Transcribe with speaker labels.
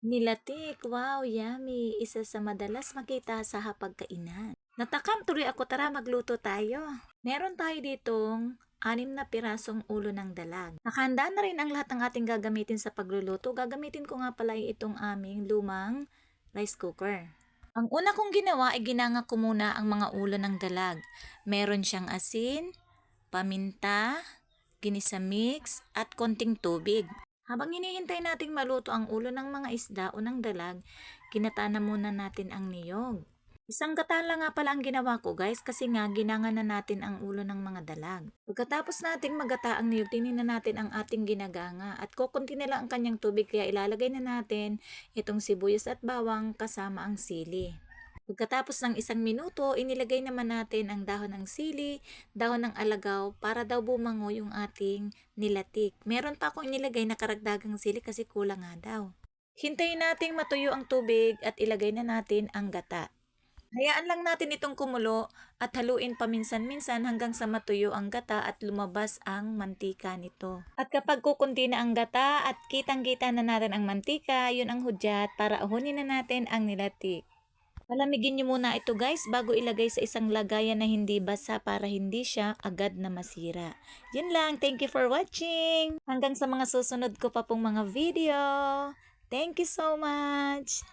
Speaker 1: Nilatik, wow, yummy. Isa sa madalas makita sa hapagkainan. Natakam tuloy ako, tara magluto tayo. Meron tayo ditong anim na pirasong ulo ng dalag. Nakahanda na rin ang lahat ng ating gagamitin sa pagluluto. Gagamitin ko nga pala itong aming lumang rice cooker. Ang una kong ginawa ay ginanga ko muna ang mga ulo ng dalag. Meron siyang asin, paminta, ginisa mix, at konting tubig. Habang hinihintay nating maluto ang ulo ng mga isda o ng dalag, ginata na muna natin ang niyog. Isang gata lang nga pala ang ginawa ko guys kasi nga ginanga na natin ang ulo ng mga dalag. Pagkatapos nating magata ang niyog, tinin na natin ang ating ginaganga at kukunti na lang ang kanyang tubig kaya ilalagay na natin itong sibuyas at bawang kasama ang sili. Pagkatapos ng isang minuto, inilagay naman natin ang dahon ng sili, dahon ng alagaw para daw bumango yung ating nilatik. Meron pa akong inilagay na karagdagang sili kasi kulang nga daw. Hintayin nating matuyo ang tubig at ilagay na natin ang gata. Hayaan lang natin itong kumulo at haluin paminsan-minsan hanggang sa matuyo ang gata at lumabas ang mantika nito. At kapag kukunti na ang gata at kitang-kita na natin ang mantika, yun ang hudyat para ahunin na natin ang nilatik. Palamigin nyo muna ito guys bago ilagay sa isang lagayan na hindi basa para hindi siya agad na masira. Yun lang. Thank you for watching. Hanggang sa mga susunod ko pa pong mga video. Thank you so much.